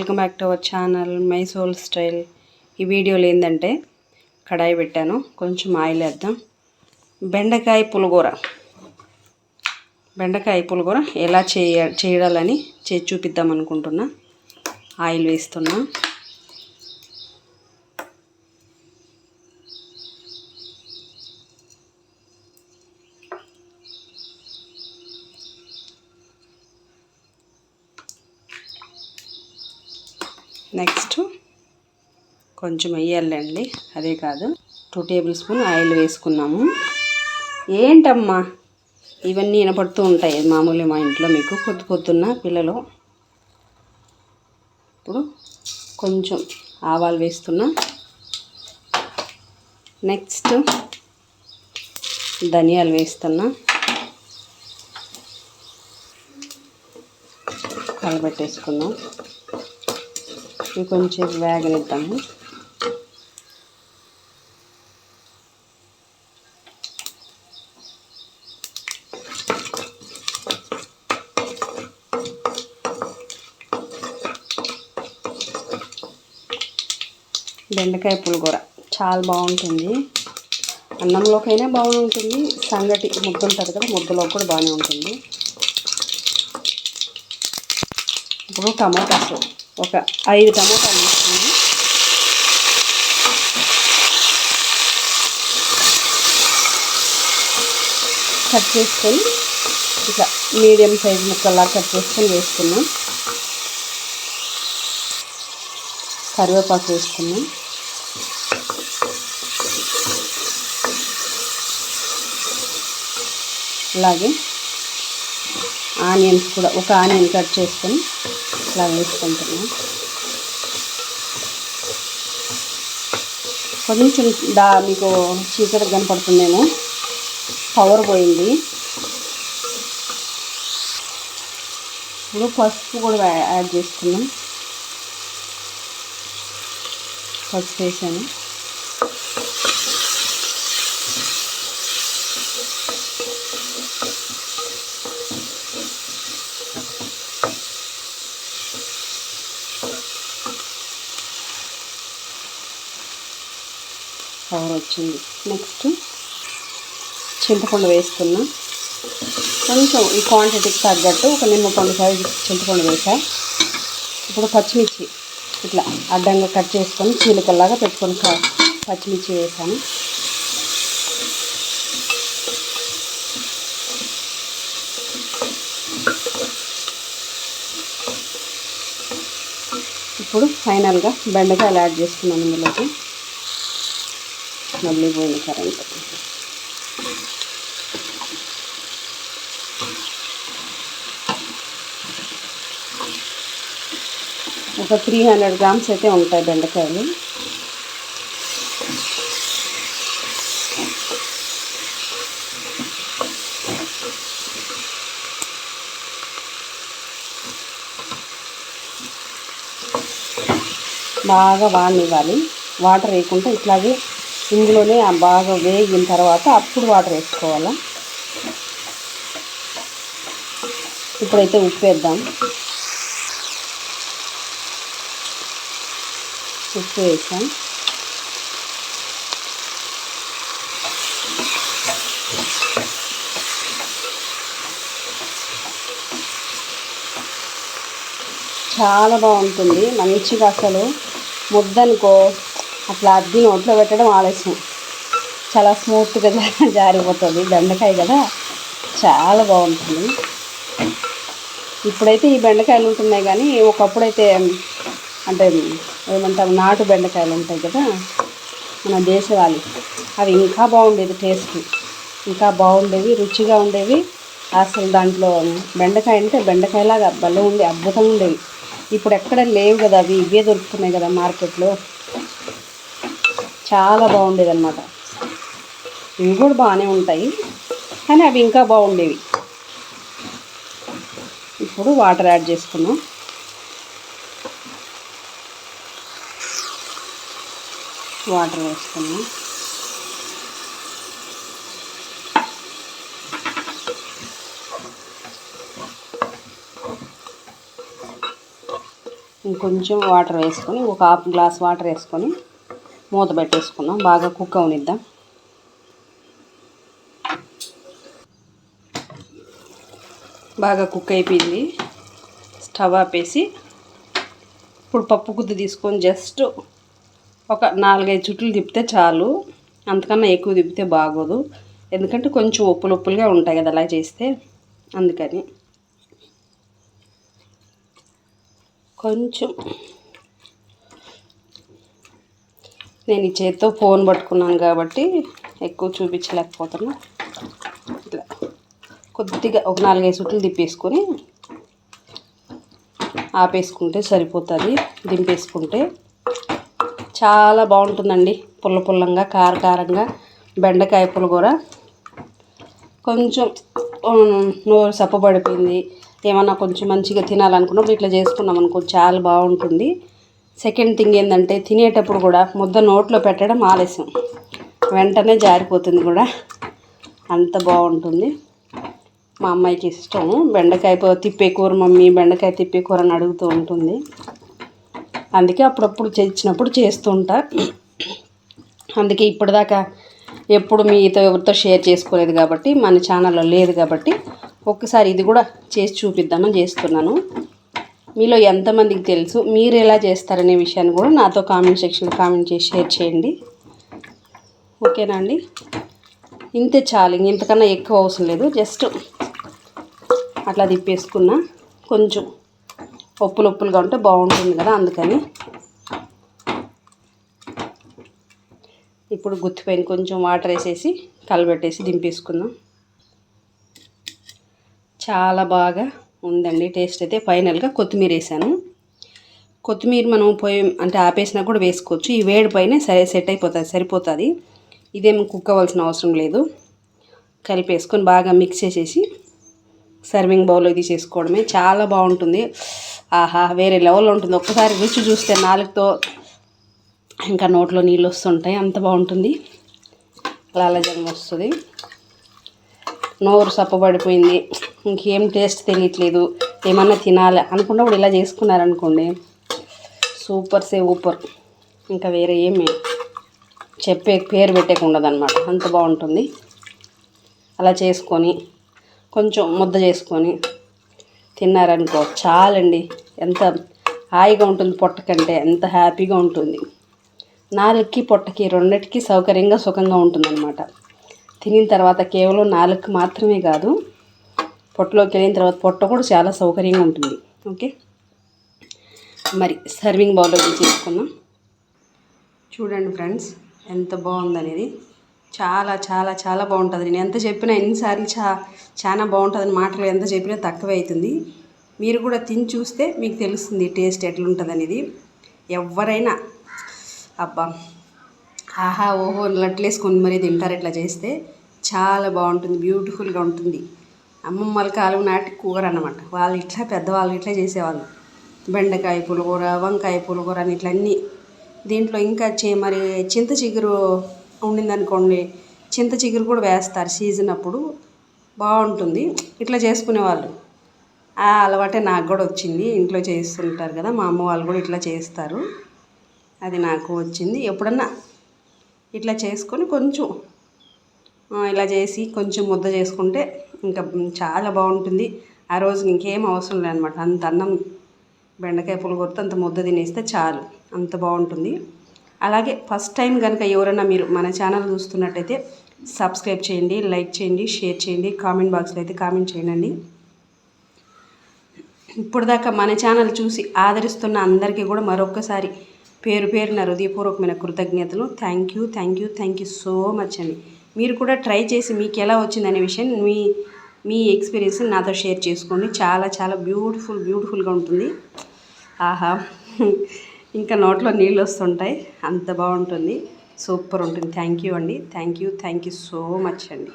Welcome back to our channel my soul style. ఈ వీడియోలో ఏంటంటే కడాయి పెట్టాను కొంచెం ఆయిల్ వేద్దాం. బెండకాయ పులిగూర బెండకాయ పులిగూర ఎలా చేయ చేయాలని చేసి చూపిద్దాం అనుకుంటున్నా. ఆయిల్ వేస్తున్నా. నెక్స్ట్ కొంచెం వేయాలండి అదే కాదు టూ టేబుల్ స్పూన్ ఆయిల్ వేసుకున్నాము. ఏంటమ్మా? ఇవన్నీ వినపడుతూ ఉంటాయి మామూలు మా ఇంట్లో మీకు పొద్దు పొద్దున్న పిల్లలు. ఇప్పుడు కొంచెం ఆవాలు వేస్తున్నా. నెక్స్ట్ ధనియాలు వేస్తున్నా. కలబెట్టేసుకుందాం. కొంచెం వేగనిద్దాము. బెండకాయ పులిగూర. చాలా బాగుంటుంది. అన్నంలోకైనా బాగుంటుంది. సంగటి ముద్ద ఉంటుంది కదా ముద్దలో కూడా బాగానే ఉంటుంది. ఇప్పుడు టమాటాస్ ఒక ఐదు టమాటాలు తీసుకుని కట్ చేసుకొని ఇట్లా మీడియం సైజ్ ముక్కల్లా కట్ చేసుకొని వేసుకున్నాం కరివేపాకు వేసుకున్నాం అలాగే ఆనియన్స్ కూడా ఒక ఆనియన్ కట్ చేసుకొని ఇట్లా వేసుకుంటున్నాం. కొంచెం దా మీకు చీకటి కనపడుతుందేమో. పవర్ పోయింది. ఇప్పుడు పసుపు కూడా యాడ్ చేసుకున్నాం పసుపు వేసాను. వచ్చింది. నెక్స్ట్ చింతపండు వేసుకున్నా కొంచెం ఈ క్వాంటిటీకి తగ్గట్టు ఒక నిమ్మపండు సైజు చింతపండు వేసా. ఇప్పుడు పచ్చిమిర్చి ఇట్లా అడ్డంగా కట్ చేసుకొని చీలికల్లాగా పెట్టుకొని పచ్చిమిర్చి వేసాను. ఇప్పుడు ఫైనల్గా బెండకాయలు యాడ్ చేసుకున్నాను ఇందులోకి. మళ్ళీ పోయింది కరెంట్ ఒక త్రీ హండ్రెడ్ గ్రామ్స్ అయితే ఉంటాయి బెండకాయలు. బాగా వాడినివ్వాలి. వాటర్ వేయకుండా ఇట్లాగే ఇందులోనే బాగా వేగిన తర్వాత అప్పుడు వాటర్ వేసుకోవాలా. ఇప్పుడైతే ఉప్పు వేద్దాం ఉప్పు వేసాం చాలా బాగుంటుంది. మంచిగా అసలు ముద్దనుకో అట్లా అద్ది నోట్లో పెట్టడం ఆలస్యం. చాలా స్మూత్గా జారిపోతుంది. బెండకాయ కదా చాలా బాగుంటుంది. ఇప్పుడైతే ఈ బెండకాయలు ఉంటున్నాయి కానీ ఒకప్పుడైతే అంటే ఏమంటారు నాటు బెండకాయలు ఉంటాయి కదా మన దేశవాళి. అవి ఇంకా బాగుండేది టేస్ట్ ఇంకా బాగుండేవి రుచిగా ఉండేవి. అసలు దాంట్లో బెండకాయ అంటే బెండకాయలాగా భలే ఉండే అద్భుతంగా ఉండేవి. ఇప్పుడు ఎక్కడ లేవు కదా అవి ఇవే దొరుకుతున్నాయి కదా మార్కెట్లో. చాలా బాగుండేది అనమాట ఇవి కూడా బాగానే ఉంటాయి. కానీ అవి ఇంకా బాగుండేవి. ఇప్పుడు వాటర్ యాడ్ చేసుకున్నాం వాటర్ వేసుకున్నాం ఇంకొంచెం వాటర్ వేసుకొని ఒక హాఫ్ గ్లాస్ వాటర్ వేసుకొని మూత పెట్టేసుకుందాం బాగా కుక్ అవనిద్దాం. బాగా కుక్ అయిపోయింది. స్టవ్ ఆపేసి ఇప్పుడు పప్పు గుద్దు తీసుకొని జస్ట్ ఒక నాలుగైదు చుట్లు తిప్పితే చాలు. అంతకన్నా ఎక్కువ తిప్పితే బాగోదు. ఎందుకంటే కొంచెం ఉప్పులు ఉప్పులుగా ఉంటాయి కదా అలా చేస్తే. అందుకని కొంచెం నేను ఈ చేతితో ఫోన్ పట్టుకున్నాను కాబట్టి ఎక్కువ చూపించలేకపోతున్నా. ఇట్లా కొద్దిగా ఒక నాలుగైదు సుట్లు తిప్పేసుకొని ఆపేసుకుంటే సరిపోతుంది దింపేసుకుంటే చాలా బాగుంటుందండి. పుల్ల పుల్లంగా కార కారంగా బెండకాయ పులిగూర. కొంచెం నోరు సప్పబడిపోయింది. ఏమన్నా కొంచెం మంచిగా తినాలనుకున్నప్పుడు ఇట్లా చేసుకున్నాం అనుకో చాలా బాగుంటుంది. సెకండ్ థింగ్ ఏంటంటే తినేటప్పుడు కూడా ముద్ద నోట్లో పెట్టడం ఆలస్యం. వెంటనే జారిపోతుంది కూడా. అంత బాగుంటుంది. మా అమ్మాయికి ఇష్టం. బెండకాయ తిప్పే కూర మమ్మీ బెండకాయ తిప్పే కూర అని అడుగుతూ ఉంటుంది. అందుకే అప్పుడప్పుడు చేసినప్పుడు చేస్తుంటా. అందుకే ఇప్పటిదాకా ఎప్పుడు మీతో ఎవరితో షేర్ చేసుకోలేదు కాబట్టి మన ఛానల్లో లేదు కాబట్టి ఒక్కసారి ఇది కూడా చేసి చూపిద్దామని చేస్తున్నాను. మీలో ఎంతమందికి తెలుసు? మీరు ఎలా చేస్తారనే విషయాన్ని కూడా నాతో కామెంట్ సెక్షన్లో కామెంట్ చేసి షేర్ చేయండి. ఓకేనా అండి? ఇంతే చాలు. ఇంతకన్నా ఎక్కువ అవసరం లేదు. జస్ట్ అట్లా తిప్పేసుకున్నా. కొంచెం ఉప్పులు ఉప్పులుగా ఉంటే బాగుంటుంది కదా అందుకని. ఇప్పుడు గుత్తిపైన కొంచెం వాటర్ వేసేసి కలబెట్టేసి దింపేసుకుందాం. చాలా బాగా ఉందండి. టేస్ట్ అయితే ఫైనల్గా కొత్తిమీర వేసాను. కొత్తిమీర మనం పోయి అంటే ఆపేసినా కూడా వేసుకోవచ్చు. ఈ వేడి పైన సరే సెట్ అయిపోతుంది సరిపోతుంది. ఇదేం కుక్ అవ్వాల్సిన అవసరం లేదు. కలిపేసుకొని బాగా మిక్స్ చేసేసి సర్వింగ్ బౌల్లో తీసేసుకోవడమే చాలా బాగుంటుంది. ఆహా వేరే లెవెల్లో ఉంటుంది. ఒక్కసారి రుచి చూస్తే నాలుగుతో ఇంకా నోట్లో నీళ్ళు వస్తుంటాయి. అంత బాగుంటుంది. లాలజంగా వస్తుంది. నోరు సప్పబడిపోయింది. ఇంకేం టేస్ట్ తెలియట్లేదు ఏమన్నా తినాలి అనుకున్నప్పుడు ఇలా చేసుకున్నారనుకోండి సూపర్ సే ఊపర్ ఇంకా వేరే ఏమి చెప్పే పేరు పెట్టేకుండదనమాట అంత బాగుంటుంది. అలా చేసుకొని కొంచెం ముద్ద చేసుకొని తిన్నారనుకో చాలండి. ఎంత హాయిగా ఉంటుంది పొట్ట కంటే ఎంత హ్యాపీగా ఉంటుంది. నాలుగుకి పొట్టకి రెండింటికి సౌకర్యంగా సుఖంగా ఉంటుందన్నమాట. తినిన తర్వాత కేవలం నాలుగు మాత్రమే కాదు పొట్టలోకి వెళ్ళిన తర్వాత పొట్ట కూడా చాలా సౌకర్యంగా ఉంటుంది. ఓకే? మరి సర్వింగ్ బౌల్లో తీసుకుందాం చూడండి ఫ్రెండ్స్ ఎంత బాగుందనేది. చాలా చాలా చాలా బాగుంటుంది. నేను ఎంత చెప్పినా ఎన్నిసార్లు చా చాలా బాగుంటుందని మాటలు ఎంత చెప్పినా తక్కువే అవుతుంది. మీరు కూడా తిని చూస్తే మీకు తెలుస్తుంది టేస్ట్ ఎట్లుంటుంది అనేది ఎవరైనా అబ్బా ఆహా ఓహో లట్లేసుకొని మరీ తింటారు ఇట్లా చేస్తే చాలా బాగుంటుంది బ్యూటిఫుల్గా ఉంటుంది. అమ్మమ్మల కాలం నాటి కూర అనమాట వాళ్ళు ఇట్లా పెద్దవాళ్ళు ఇట్లా చేసేవాళ్ళు. బెండకాయ పులిహోర వంకాయ పులిహోర అని ఇట్లా అన్నీ. దీంట్లో ఇంకా చే మరి చింత చిగురు ఉండిందనుకోండి చింత చిగురు కూడా వేస్తారు సీజన్ అప్పుడు. బాగుంటుంది. ఇట్లా చేసుకునేవాళ్ళు. ఆ అలవాటే నాకు కూడా వచ్చింది. ఇంట్లో చేస్తుంటారు కదా మా అమ్మ వాళ్ళు కూడా ఇట్లా చేస్తారు. అది నాకు వచ్చింది. ఎప్పుడన్నా ఇట్లా చేసుకొని కొంచెం ఇలా చేసి కొంచెం ముద్ద చేసుకుంటే ఇంకా చాలా బాగుంటుంది. ఆ రోజు ఇంకేం అవసరం లేదనమాట అంత అన్నం బెండకాయ పులిగొరితే అంత ముద్ద తినేస్తే చాలు. అంత బాగుంటుంది. అలాగే ఫస్ట్ టైం కనుక ఎవరైనా మీరు మన ఛానల్ చూస్తున్నట్టయితే సబ్స్క్రైబ్ చేయండి లైక్ చేయండి షేర్ చేయండి కామెంట్ బాక్స్లో అయితే కామెంట్ చేయండి. ఇప్పుడు దాకా మన ఛానల్ చూసి ఆదరిస్తున్న అందరికీ కూడా మరొక్కసారి పేరు పేరున హృదయపూర్వకమైన కృతజ్ఞతలు. Thank you thank you thank you so much అండి. మీరు కూడా ట్రై చేసి మీకు ఎలా వచ్చిందనే విషయం మీ మీ ఎక్స్పీరియన్స్ నాతో షేర్ చేసుకోండి. చాలా చాలా బ్యూటిఫుల్ బ్యూటిఫుల్గా ఉంటుంది. ఆహా. ఇంకా నోట్లో నీళ్ళు వస్తుంటాయి. అంత బాగుంటుంది. సూపర్ ఉంటుంది. థ్యాంక్ యూ అండి. Thank you. Thank you so much అండి.